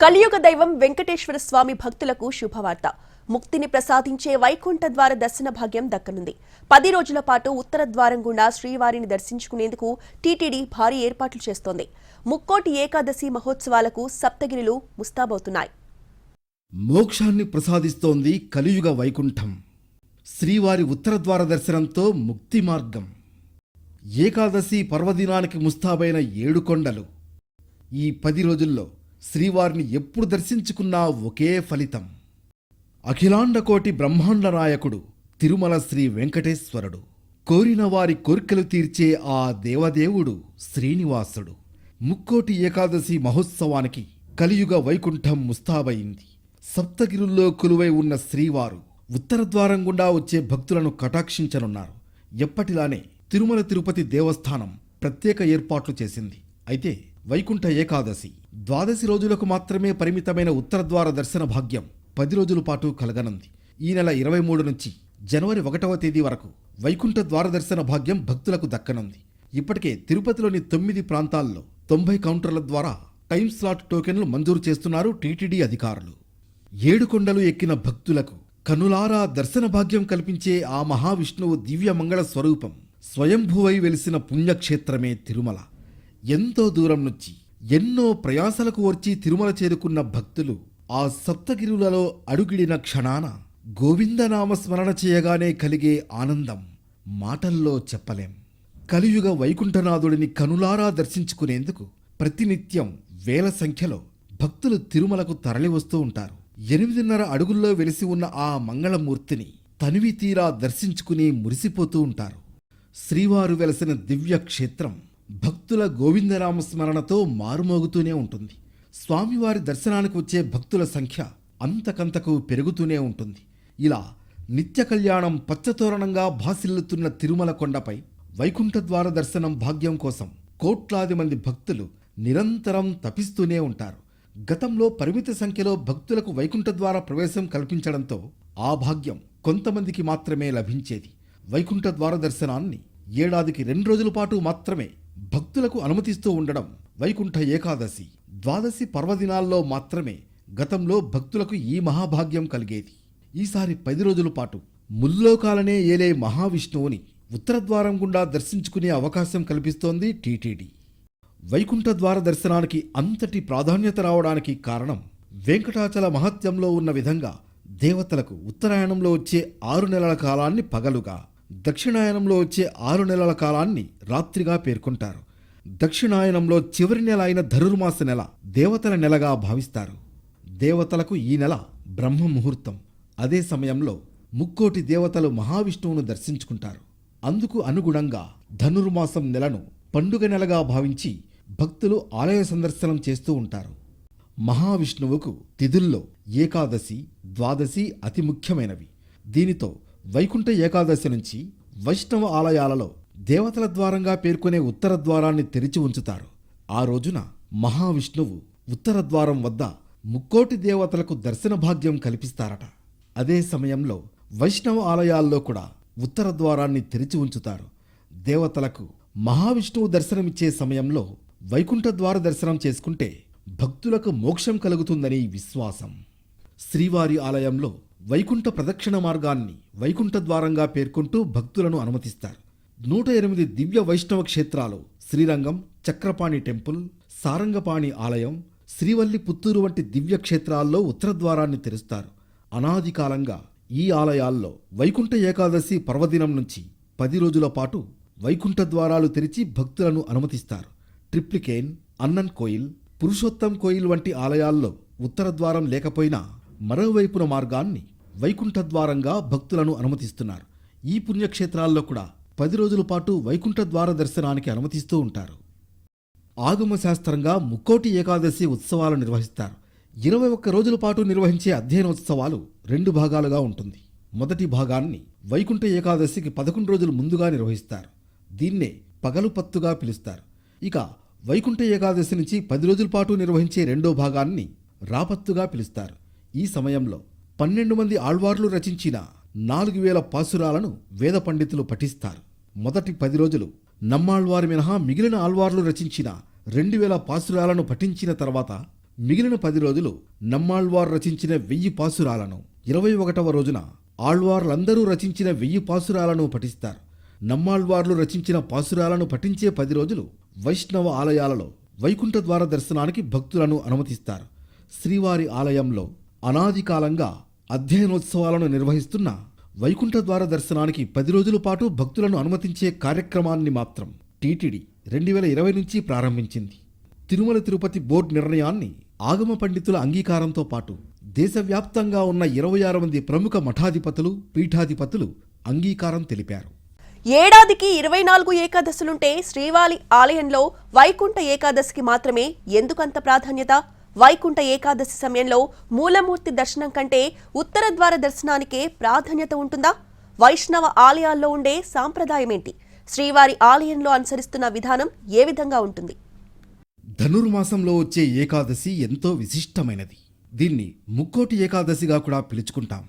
కలియుగ దైవం వెంకటేశ్వర స్వామి భక్తులకు శుభవార్త. ముక్తిని ప్రసాదించే వైకుంఠ ద్వార దర్శన భాగ్యం దక్కనుంది. పది రోజుల పాటు ఉత్తర ద్వారం గుండా శ్రీవారిని దర్శించుకునేందుకు టీటీడీ భారీ ఏర్పాట్లు చేస్తోంది. ముక్కోటి ఏకాదశి మహోత్సవాలకు సప్తగిరిలు ముస్తాబవుతున్నాయి. మోక్షాన్ని ప్రసాదిస్తోంది కలియుగ వైకుంఠం. శ్రీవారి ఉత్తర ద్వార దర్శనంతో ముక్తి మార్గం. ఏకాదశి పర్వదినానికి ముస్తాబైన ఏడు కొండలు. ఈ పది రోజుల్లో శ్రీవారిని ఎప్పుడు దర్శించుకున్నా ఒకే ఫలితం. అఖిలాండకోటి బ్రహ్మాండ నాయకుడు తిరుమల శ్రీ వెంకటేశ్వరుడు. కోరిన వారి కోరికలు తీర్చే ఆ దేవదేవుడు శ్రీనివాసుడు. ముక్కోటి ఏకాదశి మహోత్సవానికి కలియుగ వైకుంఠం ముస్తాబయింది సప్తగిరుల్లో కొలువై ఉన్న శ్రీవారు ఉత్తర ద్వారం గుండా వచ్చే భక్తులను కటాక్షించనున్నారు. ఎప్పటిలానే తిరుమల తిరుపతి దేవస్థానం ప్రత్యేక ఏర్పాట్లు చేసింది. అయితే వైకుంఠ ఏకాదశి ద్వాదశి రోజులకు మాత్రమే పరిమితమైన ఉత్తర ద్వార దర్శన భాగ్యం పది రోజుల పాటు కలగనుంది. ఈ నెల ఇరవై మూడు నుంచి జనవరి ఒకటవ తేదీ వరకు వైకుంఠ ద్వార దర్శన భాగ్యం భక్తులకు దక్కనుంది. ఇప్పటికే తిరుపతిలోని తొమ్మిది ప్రాంతాల్లో తొంభై కౌంటర్ల ద్వారా టైం స్లాట్ టోకెన్లు మంజూరు చేస్తున్నారు టీటీడీ అధికారులు. ఏడు కొండలు ఎక్కిన భక్తులకు కనులారా దర్శన భాగ్యం కల్పించే ఆ మహావిష్ణువు దివ్య మంగళ స్వరూపం స్వయంభువై వెలిసిన పుణ్యక్షేత్రమే తిరుమల. ఎంతో దూరం నుంచి ఎన్నో ప్రయాసలకు వచ్చి తిరుమల చేరుకున్న భక్తులు ఆ సప్తగిరులలో అడుగిడిన క్షణాన గోవిందనామ స్మరణ చేయగానే కలిగే ఆనందం మాటల్లో చెప్పలేం. కలియుగ వైకుంఠనాథుడిని కనులారా దర్శించుకునేందుకు ప్రతినిత్యం వేల సంఖ్యలో భక్తులు తిరుమలకు తరలివస్తూ ఉంటారు. ఎనిమిదిన్నర అడుగుల్లో వెలిసి ఉన్న ఆ మంగళమూర్తిని తనివి తీరా దర్శించుకుని మురిసిపోతూ ఉంటారు. శ్రీవారు వెలసిన దివ్య క్షేత్రం భక్తుల గోవిందనామ స్మరణతో మారుమోగుతూనే ఉంటుంది. స్వామివారి దర్శనానికి వచ్చే భక్తుల సంఖ్య అంతకంతకు పెరుగుతూనే ఉంటుంది. ఇలా నిత్య కళ్యాణం పచ్చతోరణంగా భాసిల్లుతున్న తిరుమల కొండపై వైకుంఠ ద్వార దర్శనం భాగ్యం కోసం కోట్లాది మంది భక్తులు నిరంతరం తపిస్తూనే ఉంటారు. గతంలో పరిమిత సంఖ్యలో భక్తులకు వైకుంఠ ద్వార ప్రవేశం కల్పించడంతో ఆ భాగ్యం కొంతమందికి మాత్రమే లభించేది. వైకుంఠ ద్వార దర్శనాన్ని ఏడాదికి రెండు రోజుల పాటు మాత్రమే భక్తులకు అనుమతిస్తూ ఉండడం వైకుంఠ ఏకాదశి. ద్వాదశి పర్వదినాల్లో మాత్రమే గతంలో భక్తులకు ఈ మహాభాగ్యం కలిగేది. ఈసారి పది రోజుల పాటు ముల్లోకాలనే ఏలే మహావిష్ణువుని ఉత్తర ద్వారం గుండా దర్శించుకునే అవకాశం కల్పిస్తోంది టీటీడీ. వైకుంఠ ద్వార దర్శనానికి అంతటి ప్రాధాన్యత రావడానికి కారణం వెంకటాచల మహత్యంలో ఉన్న విధంగా దేవతలకు ఉత్తరాయణంలో వచ్చే ఆరు నెలల కాలాన్ని పగలుగా దక్షిణాయనంలో వచ్చే ఆరు నెలల కాలాన్ని రాత్రిగా పేర్కొంటారు. దక్షిణాయనంలో చివరి నెల అయిన ధనుర్మాస నెల దేవతల నెలగా భావిస్తారు. దేవతలకు ఈ నెల బ్రహ్మ ముహూర్తం అదే సమయంలో ముక్కోటి దేవతలు మహావిష్ణువును దర్శించుకుంటారు. అందుకు అనుగుణంగా ధనుర్మాసం నెలను పండుగ నెలగా భావించి భక్తులు ఆలయ సందర్శనం చేస్తూ ఉంటారు. మహావిష్ణువుకు తిథుల్లో ఏకాదశి ద్వాదశి అతి ముఖ్యమైనవి. దీనితో వైకుంఠ ఏకాదశి నుంచి వైష్ణవ ఆలయాలలో దేవతల ద్వారంగా పేర్కొనే ఉత్తర ద్వారాన్ని తెరిచి ఉంచుతారు. ఆ రోజున మహావిష్ణువు ఉత్తర ద్వారం వద్ద ముక్కోటి దేవతలకు దర్శన భాగ్యం కల్పిస్తారట. అదే సమయంలో వైష్ణవ ఆలయాల్లో కూడా ఉత్తర ద్వారాన్ని తెరిచి ఉంచుతారు. దేవతలకు మహావిష్ణువు దర్శనమిచ్చే సమయంలో వైకుంఠ ద్వార దర్శనం చేసుకుంటే భక్తులకు మోక్షం కలుగుతుందని విశ్వాసం. శ్రీవారి ఆలయంలో వైకుంఠ ప్రదక్షిణ మార్గాన్ని వైకుంఠ ద్వారంగా పేర్కొంటూ భక్తులను అనుమతిస్తారు. నూట ఎనిమిది దివ్య వైష్ణవ క్షేత్రాలు శ్రీరంగం చక్రపాణి టెంపుల్ సారంగపాణి ఆలయం శ్రీవల్లి పుత్తూరు వంటి దివ్య క్షేత్రాల్లో ఉత్తర ద్వారాన్ని తెరుస్తారు. అనాది కాలంగా ఈ ఆలయాల్లో వైకుంఠ ఏకాదశి పర్వదినం నుంచి పది రోజుల పాటు వైకుంఠ ద్వారాలు తెరిచి భక్తులను అనుమతిస్తారు. ట్రిప్లికేన్ అన్నన్ కోయిల్ పురుషోత్తం కోయిల్ వంటి ఆలయాల్లో ఉత్తర ద్వారం లేకపోయినా మరోవైపున మార్గాన్ని వైకుంఠ ద్వారంగా భక్తులను అనుమతిస్తున్నారు. ఈ పుణ్యక్షేత్రాల్లో కూడా పది రోజుల పాటు వైకుంఠ ద్వార దర్శనానికి అనుమతిస్తూ ఉంటారు. ఆగమ శాస్త్రంగా ముక్కోటి ఏకాదశి ఉత్సవాలు నిర్వహిస్తారు. ఇరవై ఒక్క రోజుల పాటు నిర్వహించే అధ్యయనోత్సవాలు రెండు భాగాలుగా ఉంటుంది. మొదటి భాగాన్ని వైకుంఠ ఏకాదశికి పదకొండు రోజులు ముందుగా నిర్వహిస్తారు. దీన్నే పగలు పత్తుగా పిలుస్తారు. ఇక వైకుంఠ ఏకాదశి నుంచి పది రోజుల పాటు నిర్వహించే రెండో భాగాన్ని రాపత్తుగా పిలుస్తారు. ఈ సమయంలో పన్నెండు మంది ఆళ్వార్లు రచించిన నాలుగు వేల పాసురాలను వేద పండితులు పఠిస్తారు. మొదటి పది రోజులు నమ్మాళ్వారు మినహా మిగిలిన ఆళ్వార్లు రచించిన రెండు వేల పాసురాలను పఠించిన తర్వాత మిగిలిన పది రోజులు నమ్మాళ్వార్ రచించిన వెయ్యి పాసురాలను. ఇరవై ఒకటవ రోజున ఆళ్వార్లందరూ రచించిన వెయ్యి పాసురాలను పఠిస్తారు. నమ్మాళ్వార్లు రచించిన పాసురాలను పఠించే పది రోజులు వైష్ణవ ఆలయాలలో వైకుంఠ ద్వార దర్శనానికి భక్తులను అనుమతిస్తారు. శ్రీవారి ఆలయంలో అనాది కాలంగా అధ్యయనోత్సవాలను నిర్వహిస్తున్న వైకుంఠ ద్వార దర్శనానికి పది రోజుల పాటు భక్తులను అనుమతించే కార్యక్రమాన్ని మాత్రం టీటీడీ రెండు వేల ఇరవై నుంచి ప్రారంభించింది. తిరుమల తిరుపతి బోర్డు నిర్ణయాన్ని ఆగమ పండితుల అంగీకారంతో పాటు దేశవ్యాప్తంగా ఉన్న ఇరవై ఆరు మంది ప్రముఖ మఠాధిపతులు పీఠాధిపతులు అంగీకారం తెలిపారు. ఏడాదికి ఇరవై నాలుగు ఏకాదశులుంటే శ్రీవాలి ఆలయంలో వైకుంఠ ఏకాదశికి మాత్రమే ఎందుకంత ప్రాధాన్యత? వైకుంఠ ఏకాదశి సమయంలో మూలమూర్తి దర్శనం కంటే ఉత్తర ద్వార దర్శనానికే ప్రాధాన్యత ఉంటుందా? వైష్ణవ ఆలయాల్లో ఉండే సాంప్రదాయమేంటి? శ్రీవారి ఆలయంలో అనుసరిస్తున్న విధానం ఏ విధంగా ఉంటుంది? ధనుర్మాసంలో వచ్చే ఏకాదశి ఎంతో విశిష్టమైనది. దీన్ని ముక్కోటి ఏకాదశిగా కూడా పిలుచుకుంటాం.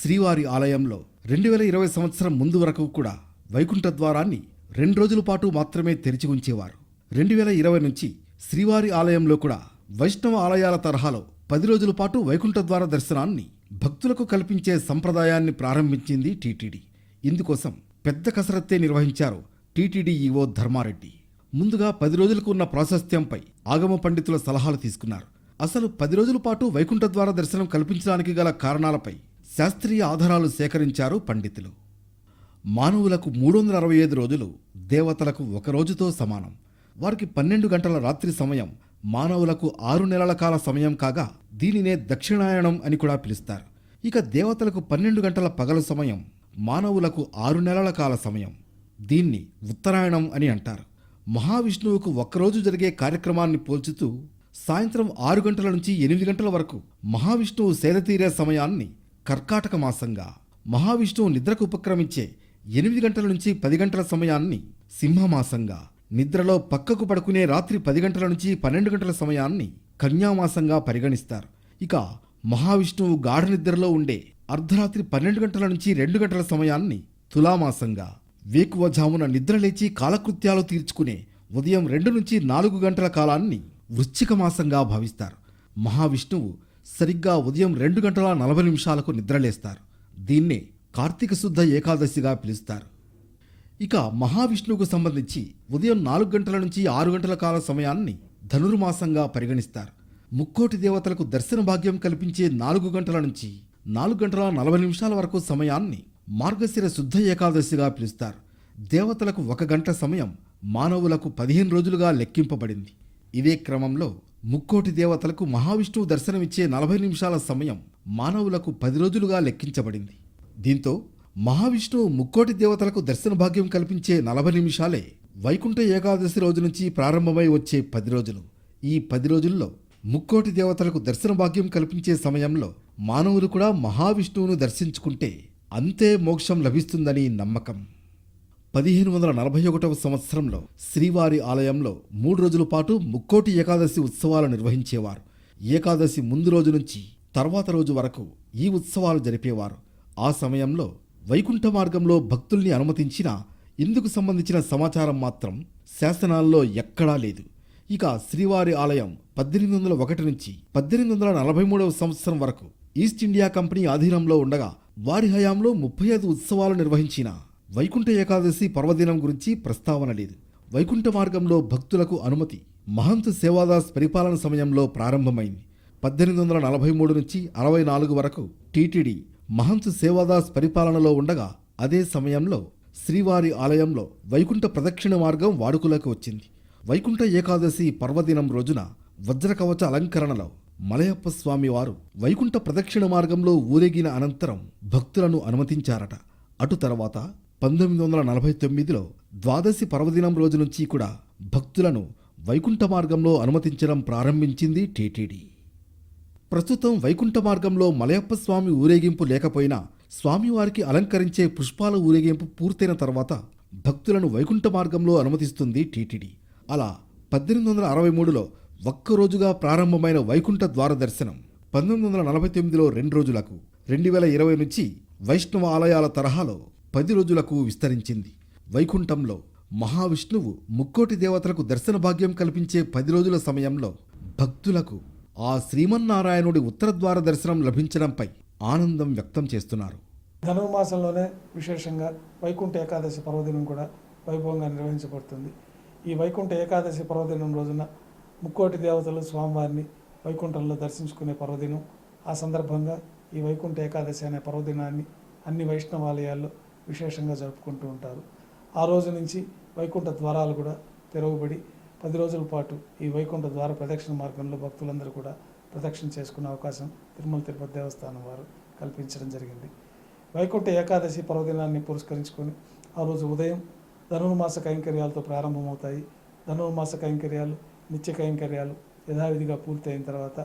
శ్రీవారి ఆలయంలో రెండు వేల ఇరవై సంవత్సరం ముందు వరకు కూడా వైకుంఠ ద్వారాన్ని రెండు రోజుల పాటు మాత్రమే తెరిచి ఉంచేవారు. రెండు వేల ఇరవై నుంచి శ్రీవారి ఆలయంలో కూడా వైష్ణవ ఆలయాల తరహాలో పది రోజుల పాటు వైకుంఠ ద్వార దర్శనాన్ని భక్తులకు కల్పించే సంప్రదాయాన్ని ప్రారంభించింది టీటీడీ. ఇందుకోసం పెద్ద కసరత్తే నిర్వహించారు టీటీడీ ఈవో ధర్మారెడ్డి. ముందుగా పది రోజులకు ఉన్న ప్రాశస్త్యంపై ఆగమ పండితుల సలహాలు తీసుకున్నారు. అసలు పది రోజుల పాటు వైకుంఠ ద్వార దర్శనం కల్పించడానికి గల కారణాలపై శాస్త్రీయ ఆధారాలు సేకరించారు పండితులు. మానవులకు మూడు వందల అరవై ఐదు రోజులు దేవతలకు ఒక రోజుతో సమానం. వారికి పన్నెండు గంటల రాత్రి సమయం మానవులకు ఆరు నెలల కాల సమయం కాగా దీనినే దక్షిణాయనం అని కూడా పిలుస్తారు. ఇక దేవతలకు పన్నెండు గంటల పగలు సమయం మానవులకు ఆరు నెలల కాల సమయం. దీన్ని ఉత్తరాయణం అని అంటారు. మహావిష్ణువుకు ఒక్కరోజు జరిగే కార్యక్రమాన్ని పోల్చుతూ సాయంత్రం ఆరు గంటల నుంచి ఎనిమిది గంటల వరకు మహావిష్ణువు సేదతీరే సమయాన్ని కర్కాటక మాసంగా మహావిష్ణువు నిద్రకు ఉపక్రమించే ఎనిమిది గంటల నుంచి పది గంటల సమయాన్ని సింహమాసంగా నిద్రలో పక్కకు పడుకునే రాత్రి పది గంటల నుంచి పన్నెండు గంటల సమయాన్ని కన్యామాసంగా పరిగణిస్తారు. ఇక మహావిష్ణువు గాఢ నిద్రలో ఉండే అర్ధరాత్రి పన్నెండు గంటల నుంచి రెండు గంటల సమయాన్ని తులామాసంగా వేకువజామున నిద్రలేచి కాలకృత్యాలు తీర్చుకునే ఉదయం రెండు నుంచి నాలుగు గంటల కాలాన్ని వృశ్చిక మాసంగా భావిస్తారు. మహావిష్ణువు సరిగ్గా ఉదయం రెండు గంటల నలభై నిమిషాలకు నిద్రలేస్తారు. దీన్నే కార్తీక శుద్ధ ఏకాదశిగా పిలుస్తారు. ఇక మహావిష్ణువుకు సంబంధించి ఉదయం నాలుగు గంటల నుంచి ఆరు గంటల కాల సమయాన్ని ధనుర్మాసంగా పరిగణిస్తారు. ముక్కోటి దేవతలకు దర్శన భాగ్యం కల్పించే నాలుగు గంటల నుంచి నాలుగు గంటల నలభై నిమిషాల వరకు సమయాన్ని మార్గశిర శుద్ధ ఏకాదశిగా పిలుస్తారు. దేవతలకు ఒక గంట సమయం మానవులకు పదిహేను రోజులుగా లెక్కింపబడింది. ఇదే క్రమంలో ముక్కోటి దేవతలకు మహావిష్ణువు దర్శనమిచ్చే నలభై నిమిషాల సమయం మానవులకు పది రోజులుగా లెక్కించబడింది. దీంతో మహావిష్ణువు ముక్కోటి దేవతలకు దర్శన భాగ్యం కల్పించే నలభై నిమిషాలే వైకుంఠ ఏకాదశి రోజు నుంచి ప్రారంభమై వచ్చే పది రోజులు. ఈ పది రోజుల్లో ముక్కోటి దేవతలకు దర్శన భాగ్యం కల్పించే సమయంలో మానవులు కూడా మహావిష్ణువును దర్శించుకుంటే అంతే మోక్షం లభిస్తుందని నమ్మకం. పదిహేను వందల నలభై ఒకటవ సంవత్సరంలో శ్రీవారి ఆలయంలో మూడు రోజుల పాటు ముక్కోటి ఏకాదశి ఉత్సవాలు నిర్వహించేవారు. ఏకాదశి ముందు రోజు నుంచి తర్వాత రోజు వరకు ఈ ఉత్సవాలు జరిపేవారు. ఆ సమయంలో వైకుంఠ మార్గంలో భక్తుల్ని అనుమతించిన ఇందుకు సంబంధించిన సమాచారం మాత్రం శాసనాల్లో ఎక్కడా లేదు. ఇక శ్రీవారి ఆలయం పద్దెనిమిది వందల ఒకటి నుంచి పద్దెనిమిది వందల నలభై మూడవ సంవత్సరం వరకు ఈస్ట్ ఇండియా కంపెనీ ఆధీనంలో ఉండగా వారి హయాంలో ముప్పై ఐదు ఉత్సవాలు నిర్వహించిన వైకుంఠ ఏకాదశి పర్వదినం గురించి ప్రస్తావన లేదు. వైకుంఠ మార్గంలో భక్తులకు అనుమతి మహంత్ సేవాదాస్ పరిపాలన సమయంలో ప్రారంభమైంది. పద్దెనిమిది వందల నలభై మూడు నుంచి అరవై నాలుగు వరకు టీటీడీ మహంత్ సేవాదాస్ పరిపాలనలో ఉండగా అదే సమయంలో శ్రీవారి ఆలయంలో వైకుంఠ ప్రదక్షిణ మార్గం వాడుకలోకి వచ్చింది. వైకుంఠ ఏకాదశి పర్వదినం రోజున వజ్రకవచ అలంకరణలో మలయప్ప స్వామి వారు వైకుంఠ ప్రదక్షిణ మార్గంలో ఊరేగిన అనంతరం భక్తులను అనుమతించారట. అటు తర్వాత పంతొమ్మిది వందల నలభై తొమ్మిదిలో ద్వాదశి పర్వదినం రోజు నుంచి కూడా భక్తులను వైకుంఠ మార్గంలో అనుమతించడం ప్రారంభించింది టీటీడీ. ప్రస్తుతం వైకుంఠ మార్గంలో మలయప్ప స్వామి ఊరేగింపు లేకపోయినా స్వామివారికి అలంకరించే పుష్పాల ఊరేగింపు పూర్తయిన తర్వాత భక్తులను వైకుంఠ మార్గంలో అనుమతిస్తుంది టీటీడీ. అలా పద్దెనిమిది వందల అరవై మూడులో ఒక్కరోజుగా ప్రారంభమైన వైకుంఠ ద్వార దర్శనం పంతొమ్మిది వందల నలభై తొమ్మిదిలో రెండు రోజులకు రెండు వేల ఇరవై నుంచి వైష్ణవ ఆలయాల తరహాలో పది రోజులకు విస్తరించింది. వైకుంఠంలో మహావిష్ణువు ముక్కోటి దేవతలకు దర్శన భాగ్యం కల్పించే పది రోజుల సమయంలో భక్తులకు ఆ శ్రీమన్నారాయణుడి ఉత్తరద్వార దర్శనం లభించడంపై ఆనందం వ్యక్తం చేస్తున్నారు. ధనుర్మాసంలోనే విశేషంగా వైకుంఠ ఏకాదశి పర్వదినం కూడా వైభవంగా నిర్వహించబడుతుంది. ఈ వైకుంఠ ఏకాదశి పర్వదినం రోజున ముక్కోటి దేవతలు స్వామివారిని వైకుంఠంలో దర్శించుకునే పర్వదినం. ఆ సందర్భంగా ఈ వైకుంఠ ఏకాదశి అనే పర్వదినాన్ని అన్ని వైష్ణవాలయాల్లో విశేషంగా జరుపుకుంటూ ఉంటారు. ఆ రోజు నుంచి వైకుంఠ ద్వారాలు కూడా తెరవబడి పది రోజుల పాటు ఈ వైకుంఠ ద్వార ప్రదక్షిణ మార్గంలో భక్తులందరూ కూడా ప్రదక్షిణ చేసుకునే అవకాశం తిరుమల తిరుపతి దేవస్థానం వారు కల్పించడం జరిగింది. వైకుంఠ ఏకాదశి పర్వదినాన్ని పురస్కరించుకొని ఆ రోజు ఉదయం ధనుర్మాస కైంకర్యాలతో ప్రారంభమవుతాయి. ధనుర్మాస కైంకర్యాలు నిత్య కైంకర్యాలు యథావిధిగా పూర్తయిన తర్వాత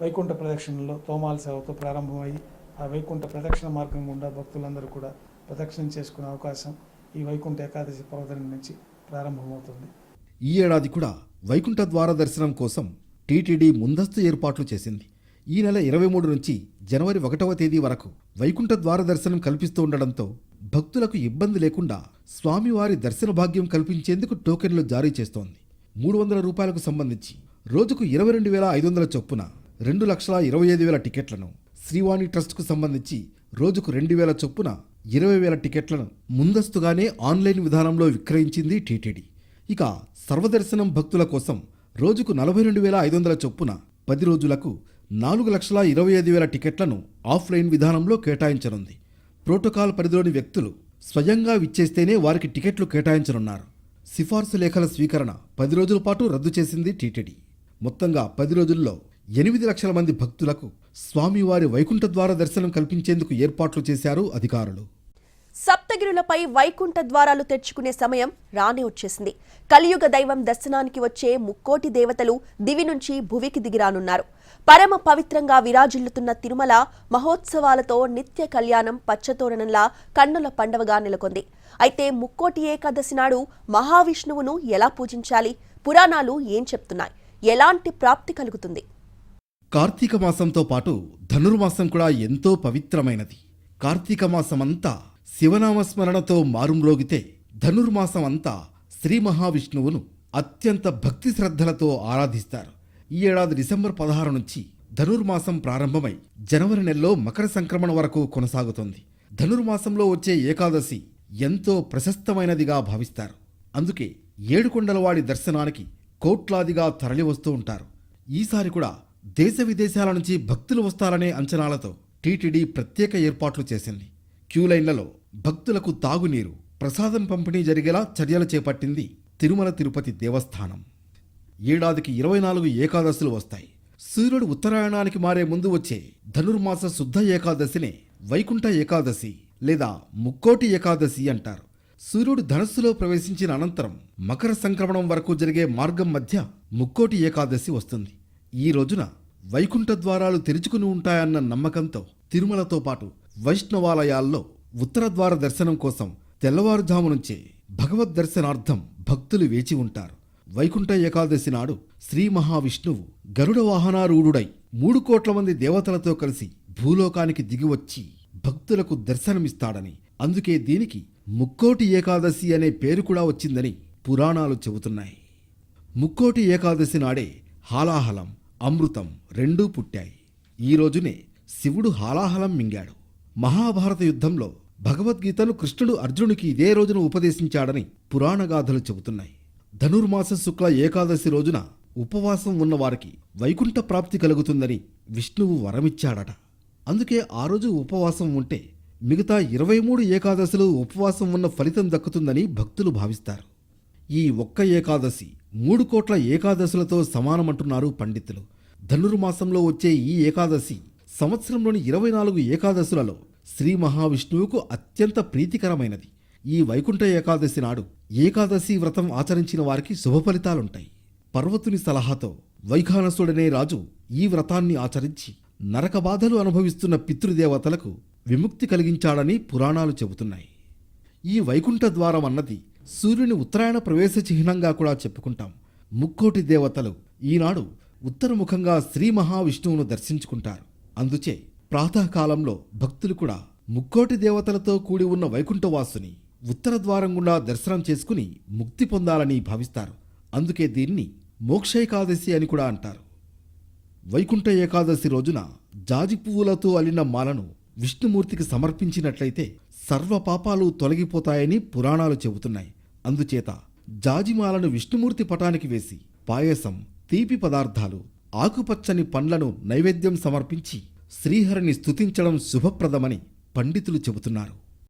వైకుంఠ ప్రదక్షిణలో తోమాల సేవతో ప్రారంభమయ్యి ఆ వైకుంఠ ప్రదక్షిణ మార్గం గుండా భక్తులందరూ కూడా ప్రదక్షిణం చేసుకునే అవకాశం ఈ వైకుంఠ ఏకాదశి పర్వదినం నుంచి ప్రారంభమవుతుంది. ఈ ఏడాది కూడా వైకుంఠ ద్వార దర్శనం కోసం టీటీడీ ముందస్తు ఏర్పాట్లు చేసింది. ఈ నెల ఇరవై మూడు నుంచి జనవరి ఒకటవ తేదీ వరకు వైకుంఠ ద్వార దర్శనం కల్పిస్తూ ఉండడంతో భక్తులకు ఇబ్బంది లేకుండా స్వామివారి దర్శన భాగ్యం కల్పించేందుకు టోకెన్లు జారీ చేస్తోంది. మూడు వందల రూపాయలకు సంబంధించి రోజుకు ఇరవై రెండు వేల ఐదు వందల చొప్పున రెండు లక్షల ఇరవై ఐదు వేల టికెట్లను శ్రీవాణి ట్రస్ట్కు సంబంధించి రోజుకు రెండు వేల చొప్పున ఇరవై వేల టికెట్లను ముందస్తుగానే ఆన్లైన్ విధానంలో విక్రయించింది టీటీడీ. ఇక సర్వదర్శనం భక్తుల కోసం రోజుకు నలభై రెండు వేల ఐదు వందల చొప్పున పది రోజులకు నాలుగు లక్షల ఇరవై ఐదు వేల టికెట్లను ఆఫ్లైన్ విధానంలో కేటాయించనుంది. ప్రోటోకాల్ పరిధిలోని వ్యక్తులు స్వయంగా విచ్చేస్తేనే వారికి టికెట్లు కేటాయించనున్నారు. సిఫార్సు లేఖల స్వీకరణ పది రోజుల పాటు రద్దు చేసింది టీటీడీ. మొత్తంగా పది రోజుల్లో ఎనిమిది లక్షల మంది భక్తులకు స్వామివారి వైకుంఠ ద్వార దర్శనం కల్పించేందుకు ఏర్పాట్లు చేశారు అధికారులు. సప్తగిరులపై వైకుంఠ ద్వారాలు తెచ్చుకునే సమయం రానే వచ్చేసింది. కలియుగ దైవం దర్శనానికి వచ్చే ముక్కోటి దేవతలు దివి నుంచి భువికి దిగిరానున్నారు. పరమ పవిత్రంగా విరాజిల్లుతున్న తిరుమల మహోత్సవాలతో నిత్య కళ్యాణం పచ్చతోరణంలా కన్నుల పండవగా నెలకొంది. అయితే ముక్కోటి ఏకాదశి నాడు మహావిష్ణువును ఎలా పూజించాలి? పురాణాలు ఏం చెప్తున్నాయి? ఎలాంటి ప్రాప్తి కలుగుతుంది? కార్తీక మాసంతో పాటు ధనుర్మాసం కూడా ఎంతో పవిత్రమైనది. కార్తీక మాసమంతా శివనామస్మరణతో మారుమ్రోగితే ధనుర్మాసం అంతా శ్రీ మహావిష్ణువును అత్యంత భక్తి శ్రద్ధలతో ఆరాధిస్తారు. ఈ ఏడాది డిసెంబర్ పదహారు నుంచి ధనుర్మాసం ప్రారంభమై జనవరి నెలలో మకర సంక్రమణ వరకు కొనసాగుతుంది. ధనుర్మాసంలో వచ్చే ఏకాదశి ఎంతో ప్రశస్తమైనదిగా భావిస్తారు. అందుకే ఏడుకొండలవాడి దర్శనానికి కోట్లాదిగా తరలివస్తూ ఉంటారు. ఈసారి కూడా దేశ విదేశాల నుంచి భక్తులు వస్తారనే అంచనాలతో టీటీడీ ప్రత్యేక ఏర్పాట్లు చేసింది. క్యూలైన్లలో భక్తులకు తాగునీరు ప్రసాదం పంపిణీ జరిగేలా చర్యలు చేపట్టింది తిరుమల తిరుపతి దేవస్థానం. ఏడాదికి ఇరవై నాలుగు ఏకాదశులు వస్తాయి. సూర్యుడు ఉత్తరాయణానికి మారే ముందు వచ్చే ధనుర్మాస శుద్ధ ఏకాదశినే వైకుంఠ ఏకాదశి లేదా ముక్కోటి ఏకాదశి అంటారు. సూర్యుడు ధనస్సులో ప్రవేశించిన అనంతరం మకర సంక్రమణం వరకు జరిగే మార్గం మధ్య ముక్కోటి ఏకాదశి వస్తుంది. ఈ రోజున వైకుంఠ ద్వారాలు తెరుచుకుని ఉంటాయన్న నమ్మకంతో తిరుమలతో పాటు వైష్ణవాలయాల్లో ఉత్తర ద్వార దర్శనం కోసం తెల్లవారుజాము నుంచే భగవద్ దర్శనార్థం భక్తులు వేచి ఉంటారు. వైకుంఠ ఏకాదశి నాడు శ్రీ మహావిష్ణువు గరుడ వాహనారూఢుడై మూడు కోట్ల మంది దేవతలతో కలిసి భూలోకానికి దిగివచ్చి భక్తులకు దర్శనమిస్తాడని అందుకే దీనికి ముక్కోటి ఏకాదశి అనే పేరు కూడా వచ్చిందని పురాణాలు చెబుతున్నాయి. ముక్కోటి ఏకాదశి నాడే హాలాహలం అమృతం రెండూ పుట్టాయి. ఈ రోజునే శివుడు హాలాహలం మింగాడు. మహాభారత యుద్ధంలో భగవద్గీతను కృష్ణుడు అర్జునుడికి ఇదే రోజున ఉపదేశించాడని పురాణగాథలు చెబుతున్నాయి. ధనుర్మాస శుక్ల ఏకాదశి రోజున ఉపవాసం ఉన్నవారికి వైకుంఠ ప్రాప్తి కలుగుతుందని విష్ణువు వరమిచ్చాడట. అందుకే ఆ రోజు ఉపవాసం ఉంటే మిగతా ఇరవై మూడు ఏకాదశులు ఉపవాసం ఉన్న ఫలితం దక్కుతుందని భక్తులు భావిస్తారు. ఈ ఒక్క ఏకాదశి మూడు కోట్ల ఏకాదశులతో సమానమంటున్నారు పండితులు. ధనుర్మాసంలో వచ్చే ఈ ఏకాదశి సంవత్సరంలోని ఇరవై నాలుగు ఏకాదశులలో శ్రీ మహావిష్ణువుకు అత్యంత ప్రీతికరమైనది. ఈ వైకుంఠ ఏకాదశి నాడు ఏకాదశి వ్రతం ఆచరించిన వారికి శుభ ఫలితాలుంటాయి. పర్వతుని సలహాతో వైఖానసుడనే రాజు ఈ వ్రతాన్ని ఆచరించి నరక బాధలు అనుభవిస్తున్న పితృదేవతలకు విముక్తి కలిగించాడని పురాణాలు చెబుతున్నాయి. ఈ వైకుంఠ ద్వారం అన్నది సూర్యుని ఉత్తరాయణ ప్రవేశ చిహ్నంగా కూడా చెప్పుకుంటాం. ముక్కోటి దేవతలు ఈనాడు ఉత్తరముఖంగా శ్రీ మహావిష్ణువును దర్శించుకుంటారు. అందుచే ప్రాతకాలంలో భక్తులు కూడా ముక్కోటి దేవతలతో కూడి ఉన్న వైకుంఠవాసుని ఉత్తర ద్వారం గుండా దర్శనం చేసుకుని ముక్తి పొందాలని భావిస్తారు. అందుకే దీన్ని మోక్ష ఏకాదశి అని కూడా అంటారు. వైకుంఠ ఏకాదశి రోజున జాజి పువ్వులతో అల్లిన మాలను విష్ణుమూర్తికి సమర్పించినట్లయితే సర్వ పాపాలు తొలగిపోతాయని పురాణాలు చెబుతున్నాయి. అందుచేత జాజిమాలను విష్ణుమూర్తి పటానికి వేసి పాయసం తీపి పదార్థాలు ఆకుపచ్చని పండ్లను నైవేద్యం సమర్పించి శ్రీహరిని స్థుతించడం శుభప్రదమని పండితులు చెబుతున్నారు.